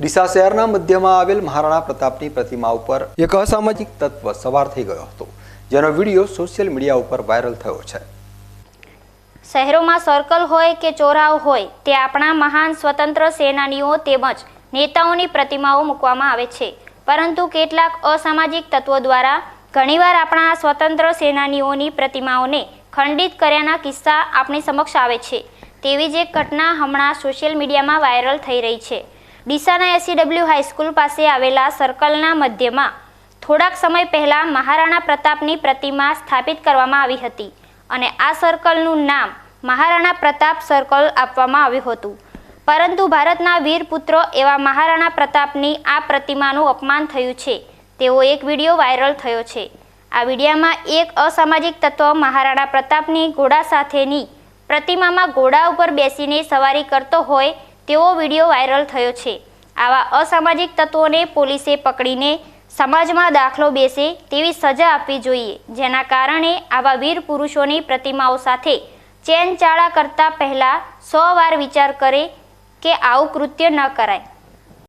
ડીસા શહેરના મધ્યમાં આવેલ મહારાણા પ્રતાપની પ્રતિમા ઉપર એક અસામાજિક તત્વ સવાર થઈ ગયો હતો, જેનો વીડિયો સોશિયલ મીડિયા ઉપર વાયરલ થયો છે. શહેરોમાં સર્કલ હોય કે ચોરાવ હોય, તે આપણા મહાન સ્વતંત્ર સેનાનીઓ તેમજ નેતાઓની પ્રતિમાઓ મૂકવામાં આવે છે. પરંતુ કેટલાક અસામાજિક તત્વો દ્વારા ઘણીવાર આપણા સ્વતંત્ર સેનાનીઓની પ્રતિમાઓને ખંડિત કર્યાના કિસ્સા આપણી સમક્ષ આવે છે. તેવી જ એક ઘટના હમણાં સોશિયલ મીડિયામાં વાયરલ થઈ રહી છે. ડીસાના એસીડબલ્યુ હાઈસ્કૂલ પાસે આવેલા સર્કલના મધ્યમાં થોડાક સમય પહેલા મહારાણા પ્રતાપની પ્રતિમા સ્થાપિત કરવામાં આવી હતી અને આ સર્કલનું નામ મહારાણા પ્રતાપ સર્કલ આપવામાં આવ્યું હતું. પરંતુ ભારતના વીર પુત્રો એવા મહારાણા પ્રતાપની આ પ્રતિમાનું અપમાન થયું છે. તેવો એક વીડિયો વાયરલ થયો છે. આ વિડીયામાં એક અસામાજિક તત્વ મહારાણા પ્રતાપની ઘોડા સાથેની પ્રતિમામાં ઘોડા ઉપર બેસીને સવારી કરતો હોય તેવો વીડિયો વાયરલ થયો છે. આવા અસામાજિક તત્વોને પોલીસે પકડીને સમાજમાં દાખલો બેસે તેવી સજા આપવી જોઈએ, જેના કારણે આવા વીર પુરુષોની પ્રતિમાઓ સાથે ચેન ચાળા કરતા પહેલા સો વાર વિચાર કરે કે આવું કૃત્ય ન કરાય.